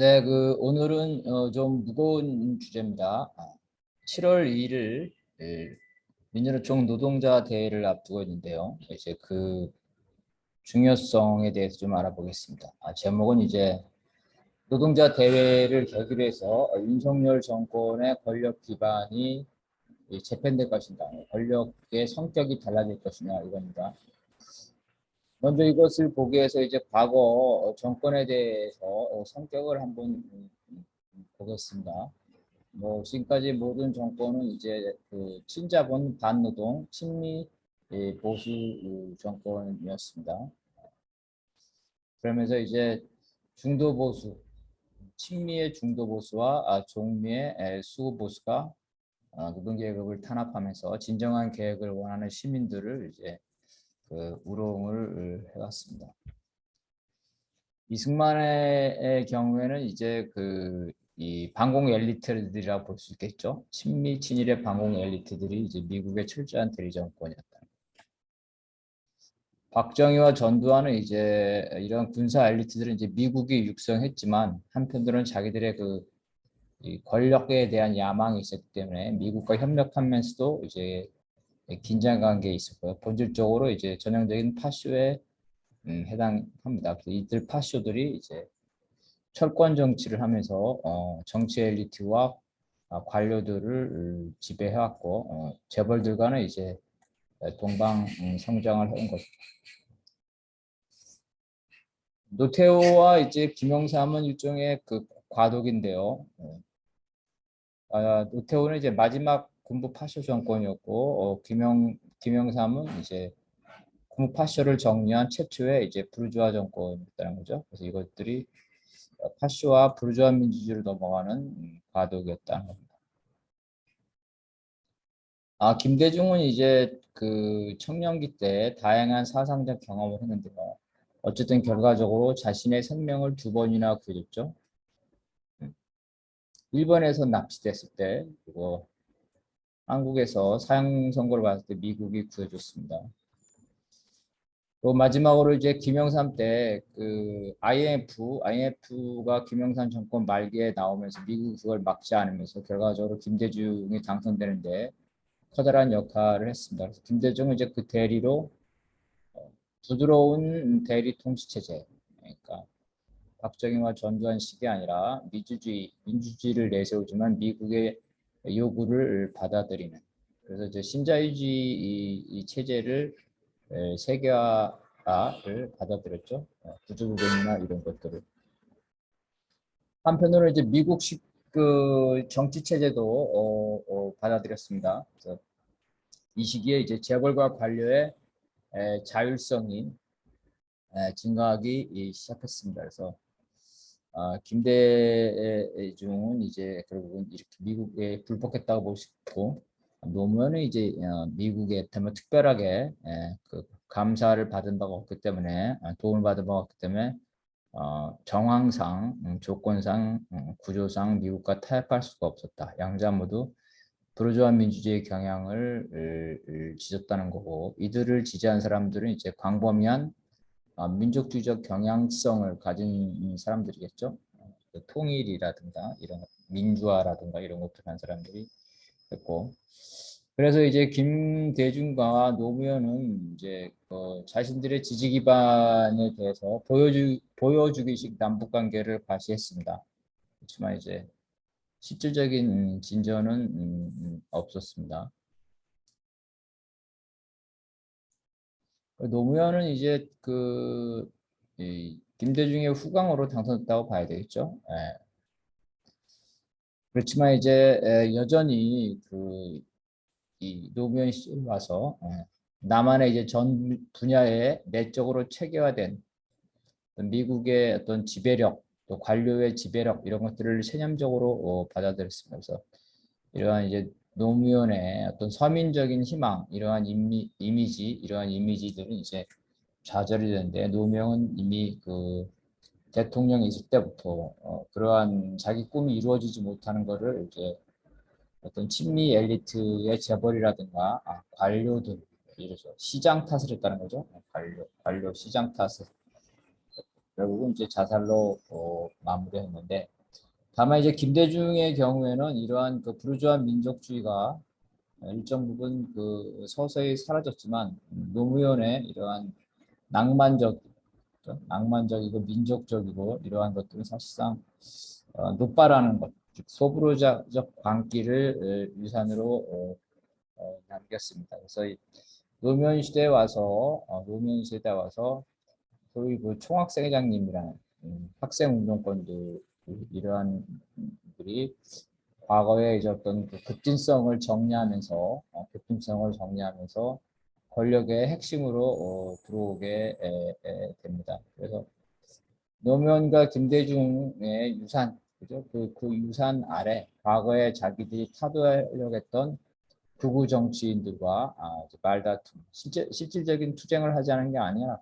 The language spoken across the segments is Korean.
네, 그 오늘은 어, 좀 무거운 주제입니다. 아, 7월 2일 민주노총 노동자 대회를 앞두고 있는데요. 이제 그 중요성에 대해서 좀 알아보겠습니다. 아, 제목은 이제 노동자 대회를 계기로 해서 윤석열 정권의 권력 기반이 이 재편될 것인가, 권력의 성격이 달라질 것이냐 이겁니다. 먼저 이것을 보기 위해서 이제 과거 정권에 대해서 어, 성격을 한번 음, 음, 보겠습니다. 뭐 지금까지 모든 정권은 이제 그 친자본 반노동 친미 예, 보수 어, 정권이었습니다. 그러면서 이제 중도 보수 친미의 중도 보수와 아, 종미의 에, 수구 보수가 아, 노동 계급을 탄압하면서 진정한 계획을 원하는 시민들을 이제 그 우롱을 해왔습니다. 이승만의 경우에는 이제 그 이 반공 엘리트들이라고 볼 수 있겠죠. 친미 친일의 반공 엘리트들이 이제 미국의 철저한 대리 정권이었다. 박정희와 전두환은 이제 이런 군사 엘리트들은 이제 미국이 육성했지만 한편으로는 자기들의 그 권력에 대한 야망이 있었기 때문에 미국과 협력하면서도 이제 긴장 관계에 있었고요. 본질적으로 이제 전형적인 파쇼에 음, 해당합니다. 이들 파쇼들이 이제 철권 정치를 하면서 어, 정치 엘리트와 어, 관료들을 지배해왔고 어, 재벌들과는 이제 동방 음, 성장을 해온 것입니다. 노태우와 이제 김영삼은 일종의 그 과독인데요. 아, 노태우는 이제 마지막 군부 파쇼 정권이었고 어, 김영 김영삼은 이제 군부 파쇼를 정리한 최초의 이제 부르주아 정권이었다는 거죠. 그래서 이것들이 파쇼와 부르주아 민주주의로 넘어가는 과도기였다는 겁니다. 아 김대중은 이제 그 청년기 때 다양한 사상적 경험을 했는데요. 어쨌든 결과적으로 자신의 생명을 두 번이나 구해줬죠. 일본에서 납치됐을 때 그리고 한국에서 사형 선고를 받을 때 미국이 구해줬습니다. 또 마지막으로 이제 김영삼 때 그 IMF, IMF가 김영삼 정권 말기에 나오면서 미국이 그걸 막지 않으면서 결과적으로 김대중이 당선되는데 커다란 역할을 했습니다. 그래서 김대중은 이제 그 대리로 어, 부드러운 대리 통치 체제, 그러니까 박정희와 전두환 식이 아니라 민주주의, 민주주의를 내세우지만 미국의 요구를 받아들이는 그래서 이제 신자유주의 이, 이 체제를 세계화를 받아들였죠. 구조조정이나 이런 것들을. 한편으로 이제 미국식 그 정치 체제도 어, 어, 받아들였습니다. 그래서 이 시기에 이제 재벌과 관료의 에, 자율성이 에, 증가하기 시작했습니다. 그래서 아, 김대중은 이제 결국은 이렇게 미국에 불복했다고 볼 수 있고 노무현은 이제 어, 미국에 때문에 특별하게 예, 그 감사를 받은 바가 없기 때문에 아, 도움을 받은 바가 없기 때문에 어, 정황상 음, 조건상 음, 구조상 미국과 타협할 수가 없었다. 양자 모두 부르주아 민주주의 경향을 지졌다는 거고 이들을 지지한 사람들은 이제 광범위한 아, 민족주의적 경향성을 가진 사람들이겠죠. 그 통일이라든가 이런 민주화라든가 이런 것들 한 사람들이 있고 그래서 이제 김대중과 노무현은 이제 어, 자신들의 지지 기반에 대해서 보여주 보여주기식 남북 관계를 과시했습니다. 그렇지만 이제 실질적인 진전은 음, 음 없었습니다. 노무현은 이제 그 김대중의 후광으로 당선됐다고 봐야 되겠죠. 예. 그렇지만 이제 여전히 그 이 노무현 시절 와서 예. 남한의 이제 전 분야에 내적으로 체계화된 미국의 어떤 지배력, 또 관료의 지배력 이런 것들을 체념적으로 어, 받아들였습니다. 그래서 이러한 이제 노무현의 어떤 서민적인 희망 이러한 이미, 이미 지 이러한 이미지들은 이제 좌절이 되는데 노무현은 이미 그 대통령이 있을 때부터 어, 그러한 자기 꿈이 이루어지지 못하는 것을 이제 어떤 친미 엘리트의 재벌이라든가 아, 관료들 이래서 시장 탓을 했다는 거죠. 관료 관료 시장 탓을. 결국은 이제 자살로 어, 마무리했는데 다만 이제 김대중의 경우에는 이러한 그 부르주아 민족주의가 일정 부분 그 서서히 사라졌지만 노무현의 이러한 낭만적 낭만적이고 민족적이고 이러한 것들은 사실상 어, 노빠라는 것, 즉 소부르자적 광기를 어, 유산으로 어, 어, 남겼습니다. 그래서 이 노무현 시대에 와서 어, 노무현 시대에 와서 소위 그 총학생회장님이라는 음, 학생 운동권들 이러한 분들이 과거에 이제 어떤 그 급진성을 정리하면서 어, 급진성을 정리하면서 권력의 핵심으로 어, 들어오게 에, 에, 됩니다. 그래서 노무현과 김대중의 유산, 그죠? 그, 그 유산 아래 과거에 자기들이 타도하려고 했던 극우 정치인들과 아, 말다툼, 실제, 실질적인 투쟁을 하지 않은 게 아니라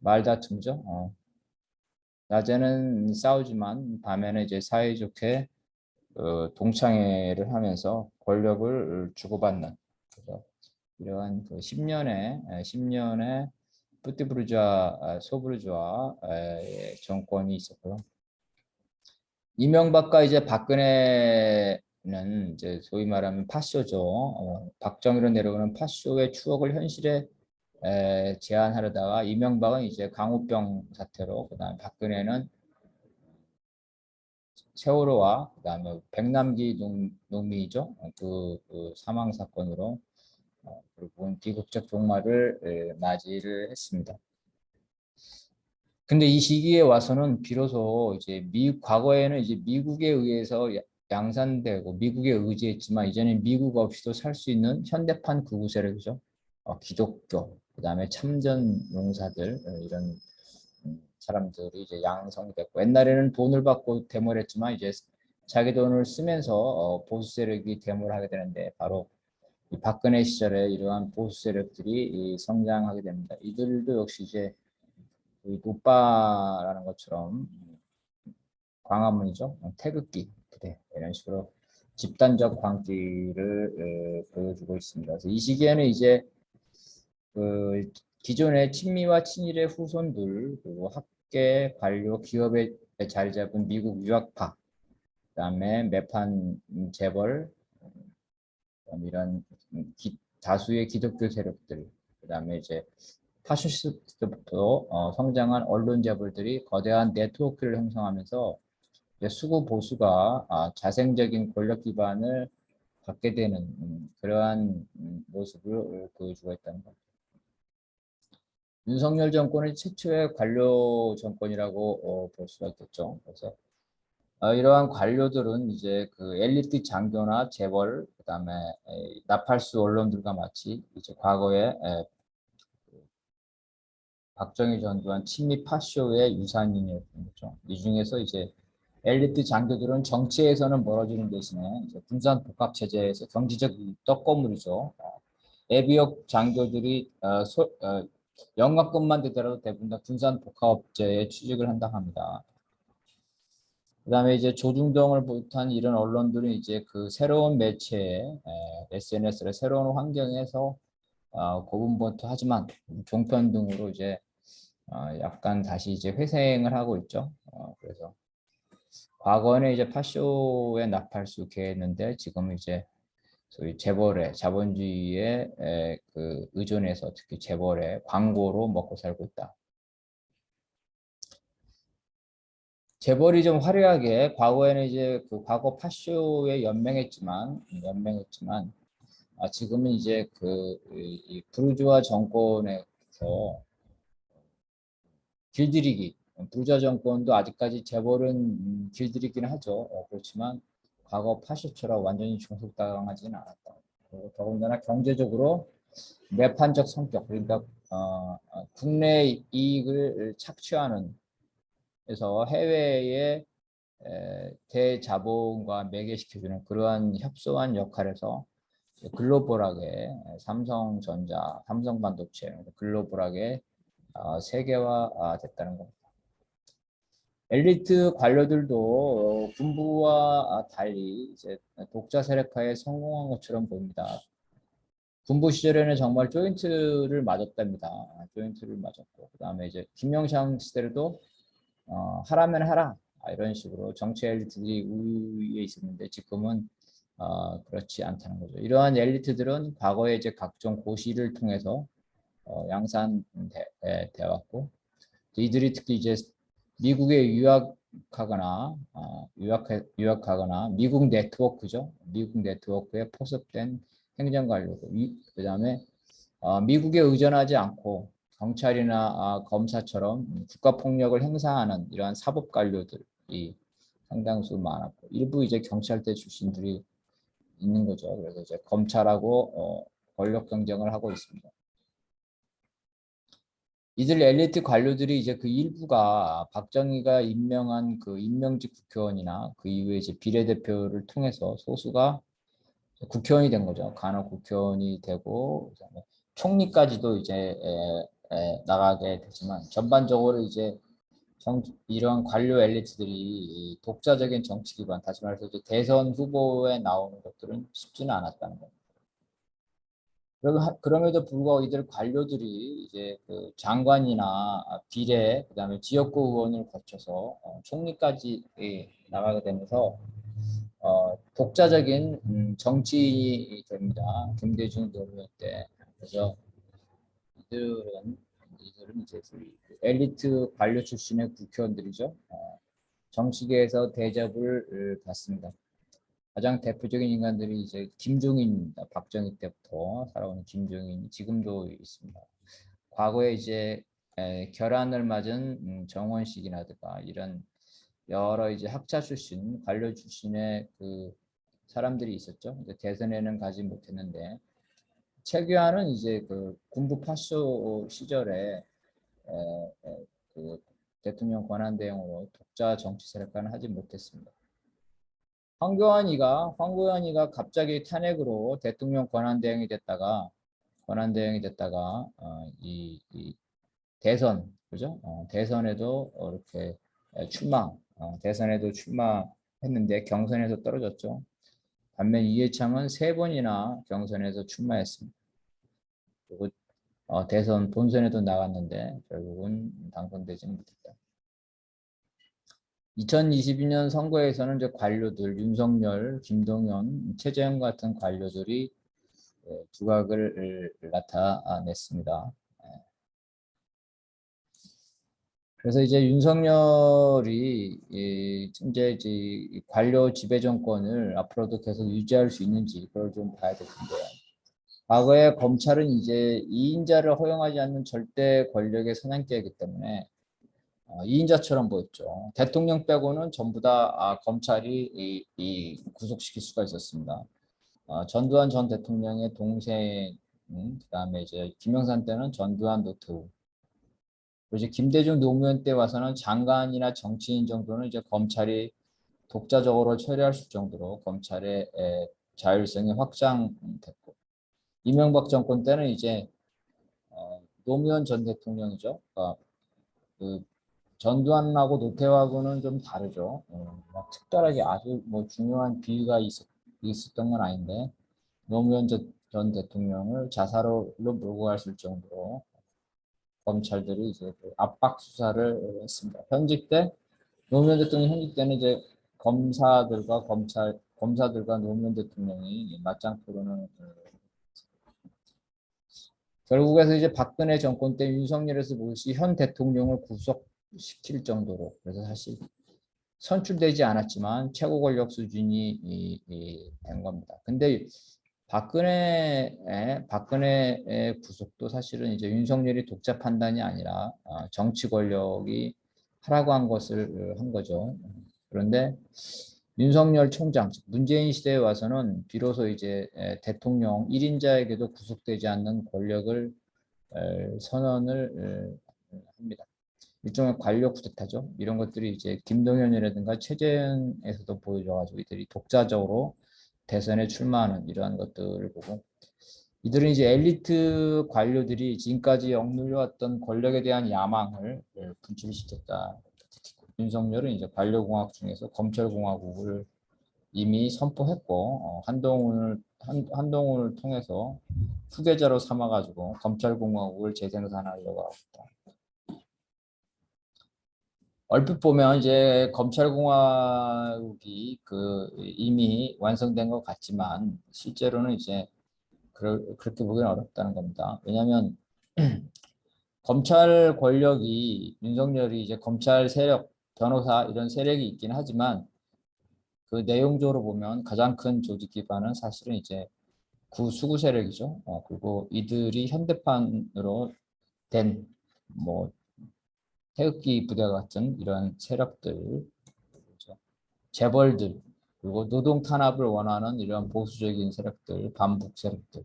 말다툼이죠. 어. 낮에는 싸우지만 밤에는 이제 사이좋게 어, 동창회를 하면서 권력을 주고받는 그래서 이러한 그 10년의 10년의 뿌띠부르주아 소부르주아 정권이 있었고요. 이명박과 이제 박근혜는 이제 소위 말하면 파쇼죠. 어, 박정희로 내려오는 파쇼의 추억을 현실에 에, 제안하려다가 이명박은 이제 강우병 사태로 그다음 에 박근혜는 세월호와 그다음에 백남기 농, 농민이죠. 그, 그 사망 사건으로 어, 결국은 비극적 종말을 에, 맞이를 했습니다. 근데 이 시기에 와서는 비로소 이제 미 과거에는 이제 미국에 의해서 야- 양산되고 미국에 의지했지만 이제는 미국 없이도 살 수 있는 현대판 극우 세력이죠. 어, 기독교, 그 다음에 참전 용사들 어, 이런 음, 사람들이 이제 양성이 됐고 옛날에는 돈을 받고 데모를 했지만 이제 자기 돈을 쓰면서 어, 보수 세력이 데모를 하게 되는데 바로 이 박근혜 시절에 이러한 보수 세력들이 이 성장하게 됩니다. 이들도 역시 이제 이 노빠라는 것처럼 광화문이죠. 태극기 부대 이런 식으로 집단적 광기를 에, 보여주고 있습니다. 그래서 이 시기에는 이제 그 기존의 친미와 친일의 후손들 그리고 학계, 관료, 기업에 자리 잡은 미국 유학파, 그다음에 매판 음, 재벌, 이런 기- 다수의 기독교 세력들, 그다음에 이제 파시스트부터 어, 성장한 언론 재벌들이 거대한 네트워크를 형성하면서 수구 보수가 아, 자생적인 권력 기반을 갖게 되는 음, 그러한 음, 모습을 보여주고 있다는 겁니다. 윤석열 정권은 최초의 관료 정권이라고 어, 볼 수가 있겠죠. 그래서 어, 이러한 관료들은 이제 그 엘리트 장교나 재벌, 그다음에 에, 나팔수 언론들과 마치 이제 과거에 에, 박정희 전두환 친미 파쇼의 유산인이었던 거죠. 이 중에서 이제 엘리트 장교들은 정치에서는 멀어지는 대신에 이제 군산 복합 체제에서 경제적 떡고물이죠. 어, 예비역 장교들이 어, 소, 어, 영광급만 되더라도 대부분 다 군산 복합업체에 취직을 한다 합니다. 그 다음에 이제 조중동을 비롯한 이런 언론들은 이제 그 새로운 매체, SNS의 새로운 환경에서 어, 고분분투 하지만 종편 등으로 이제 어, 약간 다시 이제 회생을 하고 있죠. 어, 그래서 과거에는 이제 파쇼에 나팔수 개했는데 지금 이제 소위 재벌의 자본주의에 에, 그 의존해서 특히 재벌의 광고로 먹고 살고 있다. 재벌이 좀 화려하게 과거에는 이제 그 과거 파쇼에 연맹했지만 연맹했지만 아, 지금은 이제 그 이, 이 부르주아 정권에서 길들이기 부르주아 정권도 아직까지 재벌은 음, 길들이기는 하죠. 어, 그렇지만 과거 파쇼처럼 완전히 종속당하지는 않았다. 그리고 더군다나 경제적으로 매판적 성격 그러니까 어, 어, 국내 이익을 착취하는 그래서 해외에 에, 대자본과 매개시켜주는 그러한 협소한 역할에서 글로벌하게 삼성전자, 삼성반도체 글로벌하게 어, 세계화됐다는 겁니다. 엘리트 관료들도 어, 군부와 달리 이제 독자 세력화에 성공한 것처럼 보입니다. 군부 시절에는 정말 조인트를 맞았답니다. 조인트를 맞았고, 그 다음에 이제 김영삼 시대에도 어, 하라면 하라 아, 이런 식으로 정치 엘리트들이 우위에 있었는데 지금은 어, 그렇지 않다는 거죠. 이러한 엘리트들은 과거에 이제 각종 고시를 통해서 어, 양산돼 왔고 이들이 특히 이제 미국에 유학하거나 어, 유학 유학하거나 미국 네트워크죠. 미국 네트워크에 포섭된 행정관료고 그 다음에 어, 미국에 의존하지 않고 경찰이나 아, 검사처럼 국가 폭력을 행사하는 이러한 사법 관료들이 상당수 많았고 일부 이제 경찰대 출신들이 있는 거죠. 그래서 이제 검찰하고 어, 권력 경쟁을 하고 있습니다. 이들 엘리트 관료들이 이제 그 일부가 박정희가 임명한 그 임명직 국회의원이나 그 이후에 이제 비례대표를 통해서 소수가 국회의원이 된 거죠. 간혹 국회의원이 되고 그다음에 총리까지도 이제 에, 에, 나가게 되지만 전반적으로 이제 정, 이런 관료 엘리트들이 독자적인 정치 기관, 다시 말해서 대선 후보에 나오는 것들은 쉽지는 않았다는 겁니다. 그럼에도 불구하고 이들 관료들이 이제 그 장관이나 비례, 그다음에 지역구 의원을 거쳐서 어, 총리까지 나가게 되면서 어, 독자적인 음, 정치인이 됩니다. 김대중 노무현 때. 그래서 이들은 이들은 이제 엘리트 관료 출신의 국회의원들이죠. 어, 정치계에서 대접을 받습니다. 가장 대표적인 인간들이 이제 김종인입니다. 박정희 때부터 살아오는 김종인 지금도 있습니다. 과거에 이제 에, 결안을 맞은 음, 정원식이라든가 이런 여러 이제 학자 출신, 관료 출신의 그 사람들이 있었죠. 대선에는 가지 못했는데 최규하는 이제 그 군부 파쇼 시절에 에, 에, 그 대통령 권한 대행으로 독자 정치 세력가는 하지 못했습니다. 황교안이가 황교안이가 갑자기 탄핵으로 대통령 권한 대행이 됐다가 권한 대행이 됐다가 어, 이, 이, 대선 그죠? 어, 대선에도 이렇게 출마 어, 대선에도 출마했는데 경선에서 떨어졌죠. 반면 이해창은 세 번이나 경선에서 출마했습니다. 그리고 어, 대선 본선에도 나갔는데 결국은 당선되지는 못했다. 2022년 선거에서는 이제 관료들 윤석열, 김동연, 최재형 같은 관료들이 예, 두각을 나타냈습니다. 예. 그래서 이제 윤석열이 이제 이제 관료 지배 정권을 앞으로도 계속 유지할 수 있는지 그걸 좀 봐야 될 텐데요. 과거에 검찰은 이제 이인자를 허용하지 않는 절대 권력의 사냥개이기 때문에 어, 이인자처럼 보였죠. 대통령 빼고는 전부 다 아, 검찰이 이, 이 구속시킬 수가 있었습니다. 어, 전두환 전 대통령의 동생, 음, 그다음에 이제 김영삼 때는 전두환 노태우. 이제 김대중 노무현 때 와서는 장관이나 정치인 정도는 이제 검찰이 독자적으로 처리할 수 정도로 검찰의 에, 자율성이 확장됐고 이명박 정권 때는 이제 어, 노무현 전 대통령이죠. 그러니까 그 전두환하고 노태우하고는 좀 다르죠. 어, 막 특별하게 아주 뭐 중요한 비위가 있, 있었던 건 아닌데 노무현 전 대통령을 자살로 몰고 갔을 정도로 검찰들이 이제 그 압박 수사를 했습니다. 현직 때 노무현 대통령 현직 때는 이제 검사들과 검찰 검사들과 노무현 대통령이 맞짱 토론을 결국에서 이제 박근혜 정권 때 윤석열에서 보듯이 현 대통령을 구속 시킬 정도로 그래서 사실 선출되지 않았지만 최고 권력 수준이 이, 이, 된 겁니다. 근데 박근혜의 박근혜의 구속도 사실은 이제 윤석열이 독자 판단이 아니라 어, 정치 권력이 하라고 한 것을 한 거죠. 그런데 윤석열 총장, 문재인 시대에 와서는 비로소 이제 대통령 1인자에게도 구속되지 않는 권력을 선언을 합니다. 일종의 관력 쿠데타죠. 이런 것들이 이제 김동연이라든가 최재형에서도 보여줘가지고 이들이 독자적으로 대선에 출마하는 이러한 것들을 보고 이들은 이제 엘리트 관료들이 지금까지 억눌려왔던 권력에 대한 야망을 분출시켰다. 윤석열은 이제 관료공학 중에서 검찰공화국을 이미 선포했고 어, 한동훈을 한, 한동훈을 통해서 후계자로 삼아가지고 검찰공화국을 재생산하려고 하고 있다. 얼핏 보면 이제 검찰공화국이 그 이미 완성된 것 같지만 실제로는 이제 그럴, 그렇게 보기는 어렵다는 겁니다. 왜냐하면 검찰 권력이 윤석열이 이제 검찰 세력, 변호사 이런 세력이 있긴 하지만 그 내용적으로 보면 가장 큰 조직 기반은 사실은 이제 구수구 세력이죠. 어, 그리고 이들이 현대판으로 된 뭐 태극기 부대 같은 이런 세력들, 그렇죠? 재벌들, 그리고 노동 탄압을 원하는 이런 보수적인 세력들, 반북 세력들,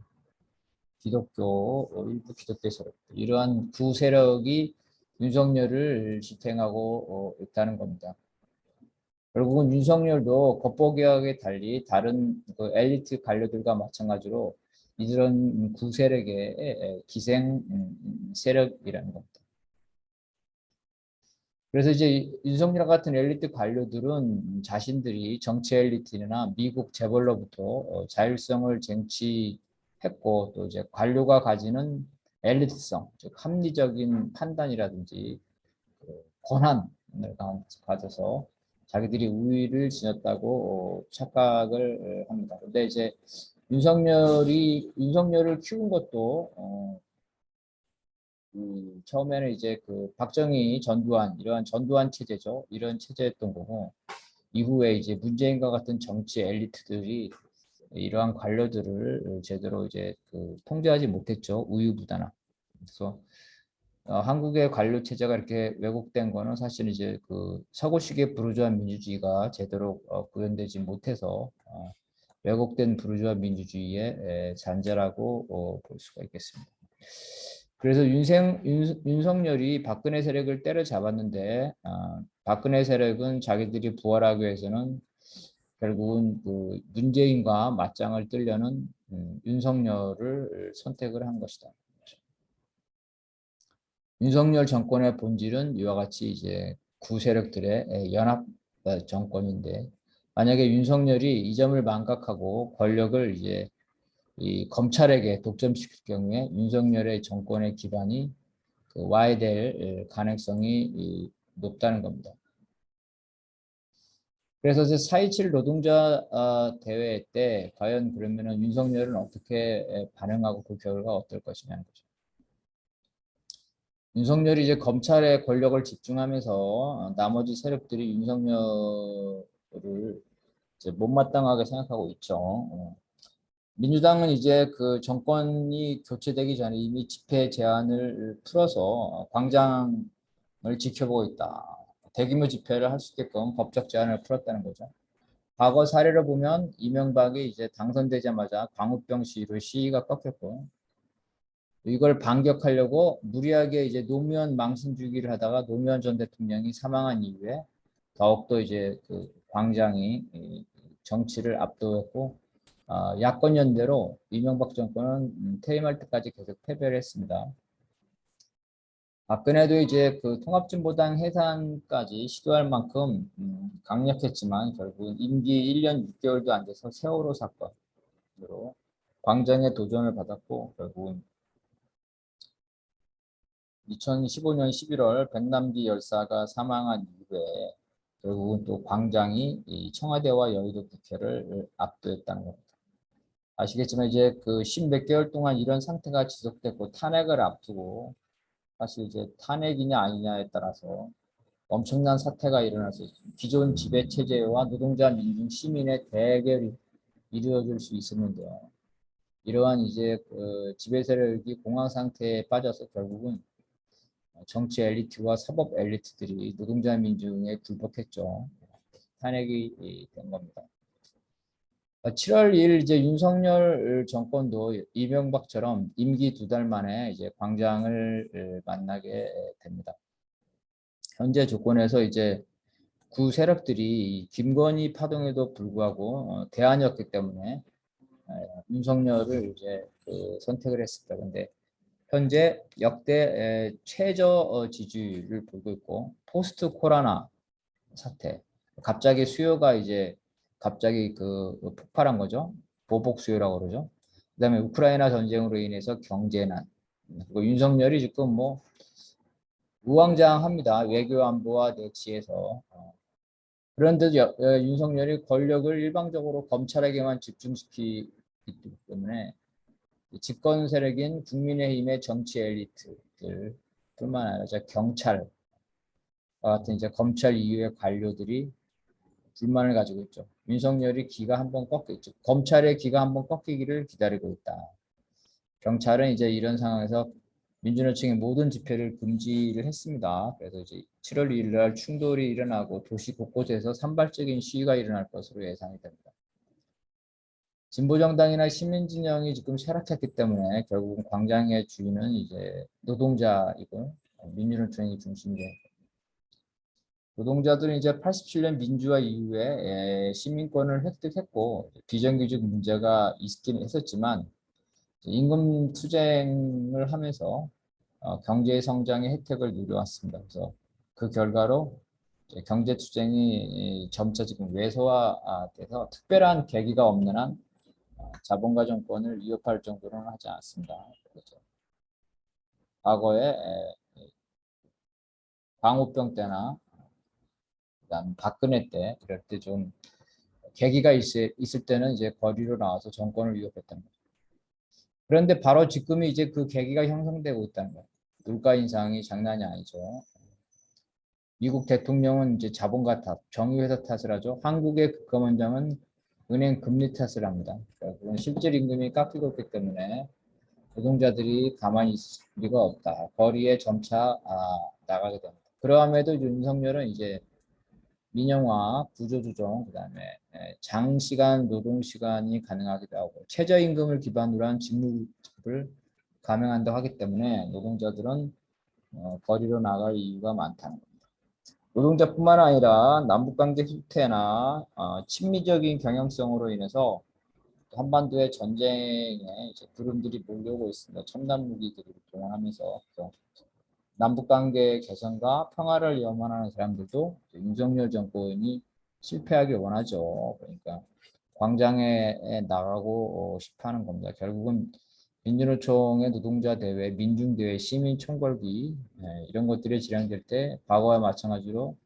기독교 어, 일부 기독교 세력들 이러한 구 세력이 윤석열을 지탱하고 어, 있다는 겁니다. 결국은 윤석열도 겉보기하게 달리 다른 그 엘리트 관료들과 마찬가지로 이들은 구 세력의 기생 음, 세력이라는 겁니다. 그래서 이제 윤석열 같은 엘리트 관료들은 자신들이 정치 엘리트나 미국 재벌로부터 어, 자율성을 쟁취했고 또 이제 관료가 가지는 엘리트성, 즉 합리적인 판단이라든지 그 권한을 가져서 자기들이 우위를 지녔다고 어, 착각을 합니다. 근데 이제 윤석열이 윤석열을 키운 것도 어, 음, 처음에는 이제 그 박정희, 전두환 이러한 전두환 체제죠. 이런 체제였던 거고 이후에 이제 문재인과 같은 정치 엘리트들이 이러한 관료들을 제대로 이제 그 통제하지 못했죠. 우유부단한. 그래서 어, 한국의 관료 체제가 이렇게 왜곡된 거는 사실 이제 그 서구식의 부르주아 민주주의가 제대로 어, 구현되지 못해서 어, 왜곡된 부르주아 민주주의의 에, 잔재라고 어, 볼 수가 있겠습니다. 그래서 윤생, 윤, 윤석열이 박근혜 세력을 때려잡았는데 어, 박근혜 세력은 자기들이 부활하기 위해서는 결국은 그 문재인과 맞짱을 뜨려는 음, 윤석열을 선택을 한 것이다. 윤석열 정권의 본질은 이와 같이 이제 구세력들의 연합 어, 정권인데 만약에 윤석열이 이 점을 망각하고 권력을 이제 이 검찰에게 독점시킬 경우에 윤석열의 정권의 기반이 그 와해될 가능성이 높다는 겁니다. 그래서 4.27 노동자 어, 대회 때 과연 그러면은 윤석열은 어떻게 반응하고 그 결과가 어떨 것이냐는 거죠. 윤석열이 이제 검찰에 권력을 집중하면서 나머지 세력들이 윤석열을 못마땅하게 생각하고 있죠. 어. 민주당은 이제 그 정권이 교체되기 전에 이미 집회 제한을 풀어서 광장을 지켜보고 있다. 대규모 집회를 할 수 있게끔 법적 제한을 풀었다는 거죠. 과거 사례를 보면 이명박이 이제 당선되자마자 광우병 시위로 시위가 꺾였고 이걸 반격하려고 무리하게 이제 노무현 망신 주기를 하다가 노무현 전 대통령이 사망한 이후에 더욱더 이제 그 광장이 정치를 압도했고 어, 야권 연대로 이명박 정권은 음, 퇴임할 때까지 계속 패배를 했습니다. 박근혜도 이제 그 통합진보당 해산까지 시도할 만큼 음, 강력했지만 결국 임기 1년 6개월도 안 돼서 세월호 사건으로 광장에 도전을 받았고 결국은 2015년 11월 백남기 열사가 사망한 이후에 결국은 또 광장이 청와대와 여의도 국회를 압도했다는 겁니다. 아시겠지만 이제 그 십 몇 개월 동안 이런 상태가 지속됐고 탄핵을 앞두고 사실 이제 탄핵이냐 아니냐에 따라서 엄청난 사태가 일어나서 기존 지배 체제와 노동자 민중 시민의 대결이 이루어질 수 있었는데요. 이러한 이제 그 지배 세력이 공황 상태에 빠져서 결국은 정치 엘리트와 사법 엘리트들이 노동자 민중에 굴복했죠. 탄핵이 된 겁니다. 7월 2일 이제 윤석열 정권도 이명박처럼 임기 두 달 만에 이제 광장을 만나게 됩니다. 현재 조건에서 이제 구 세력들이 김건희 파동에도 불구하고 어, 대안이었기 때문에 윤석열을 이제 그 선택을 했습니다. 근데 현재 역대 최저 어, 지지율을 보고 있고 포스트 코로나 사태 갑자기 수요가 이제 갑자기 그 폭발한 거죠. 보복 수요라고 그러죠. 그다음에 우크라이나 전쟁으로 인해서 경제난 그리고 윤석열이 지금 뭐 우왕좌왕합니다. 외교 안보와 대치해서 어. 그런데 여- 어, 윤석열이 권력을 일방적으로 검찰에게만 집중시키기 때문에 집권 세력인 국민의힘의 정치 엘리트들 뿐만 아니라 경찰 같은 이제 검찰 이후의 관료들이 불만을 가지고 있죠. 윤석열이 기가 한 번 꺾였죠. 검찰의 기가 한 번 꺾이기를 기다리고 있다. 경찰은 이제 이런 상황에서 민주노총의 모든 집회를 금지를 했습니다. 그래서 이제 7월 2일 날 충돌이 일어나고 도시 곳곳에서 산발적인 시위가 일어날 것으로 예상이 됩니다. 진보정당이나 시민진영이 지금 쇠락했기 때문에 결국은 광장의 주인은 이제 노동자이고 민주노총이 중심이. 노동자들은 이제 87년 민주화 이후에 에, 시민권을 획득했고 비정규직 문제가 있긴 했었지만 임금 투쟁을 하면서 어, 경제 성장의 혜택을 누려왔습니다. 그래서 그 결과로 경제 투쟁이 이, 점차 지금 외소화돼서 특별한 계기가 없는 한 어, 자본가 정권을 위협할 정도로는 하지 않습니다. 그렇죠. 과거에 광우병 때나 그다음 박근혜 때 이럴 때 좀 계기가 있을, 있을 때는 이제 거리로 나와서 정권을 위협했던 거죠. 그런데 바로 지금이 이제 그 계기가 형성되고 있다는 거예요. 물가 인상이 장난이 아니죠. 미국 대통령은 이제 자본가 탓, 정유회사 탓을 하죠. 한국의 국감원장은 은행 금리 탓을 합니다. 그러니까 실질 임금이 깎이고 있기 때문에 노동자들이 가만히 있을 리가 없다. 거리에 점차 아, 나가게 됩니다. 그러함에도 윤석열은 이제 민영화, 구조조정, 그 다음에 에, 장시간 노동 시간이 가능하기도 하고 최저임금을 기반으로 한 직무를 감행한다고 하기 때문에 노동자들은 어, 거리로 나갈 이유가 많다는 겁니다. 노동자뿐만 아니라 남북관계 후퇴나 어, 친미적인 경향성으로 인해서 한반도의 전쟁에 이제 구름들이 몰려오고 있습니다. 첨단 무기들을 동원하면서 남북 관계 개선과 평화를 염원하는 사람들도 윤석열 정권이 실패하길 원하죠. 그러니까 광장에 나가고 싶어 하는 겁니다. 결국은 민주노총의 노동자 대회, 민중 대회, 시민 총궐기 예, 이런 것들이 진행될 때 과거와 마찬가지로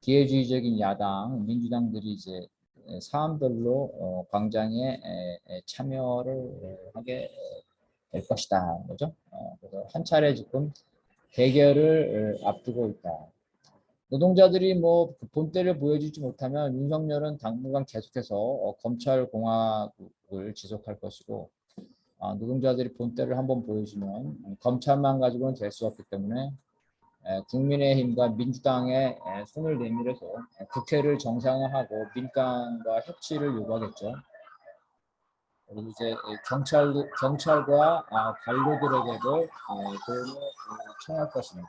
기회주의적인 야당, 민주당들이 이제 사안별로 어, 광장에 참여를 하게 될 것이다, 그죠? 어, 그래서 한 차례 지금 대결을 어, 앞두고 있다. 노동자들이 뭐그 본때를 보여주지 못하면 윤석열은 당분간 계속해서 어, 검찰 공화국을 지속할 것이고 아, 노동자들이 본때를 한번 보여주면 음, 검찰만 가지고는 될 수 없기 때문에 에, 국민의힘과 민주당에 에, 손을 내밀어서 에, 국회를 정상화하고 민간과 협치를 요구하겠죠. 그리고 이제 에, 경찰 경찰과 아, 관료들에게도 에, 도움을 에, 청할 것입니다.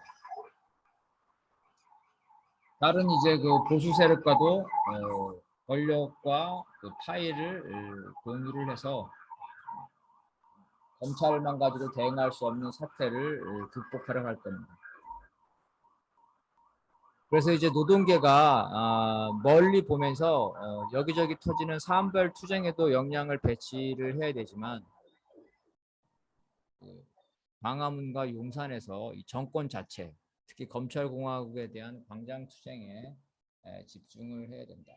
다른 이제 그 보수 세력과도 어, 권력과 그 파일을 어, 공유를 해서 검찰만 가지고 대응할 수 없는 사태를 어, 극복하려 할 겁니다. 그래서 이제 노동계가 아, 멀리 보면서 어, 여기저기 터지는 사안별 투쟁에도 역량을 배치를 해야 되지만 그 광화문과 용산에서 이 정권 자체 특히 검찰공화국에 대한 광장 투쟁에 에, 집중을 해야 된다.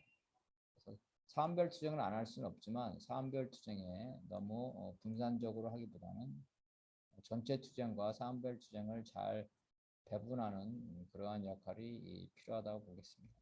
그래서 사안별 투쟁을 안 할 수는 없지만 사안별 투쟁에 너무 어, 분산적으로 하기보다는 전체 투쟁과 사안별 투쟁을 잘 배분하는 그러한 역할이 필요하다고 보겠습니다.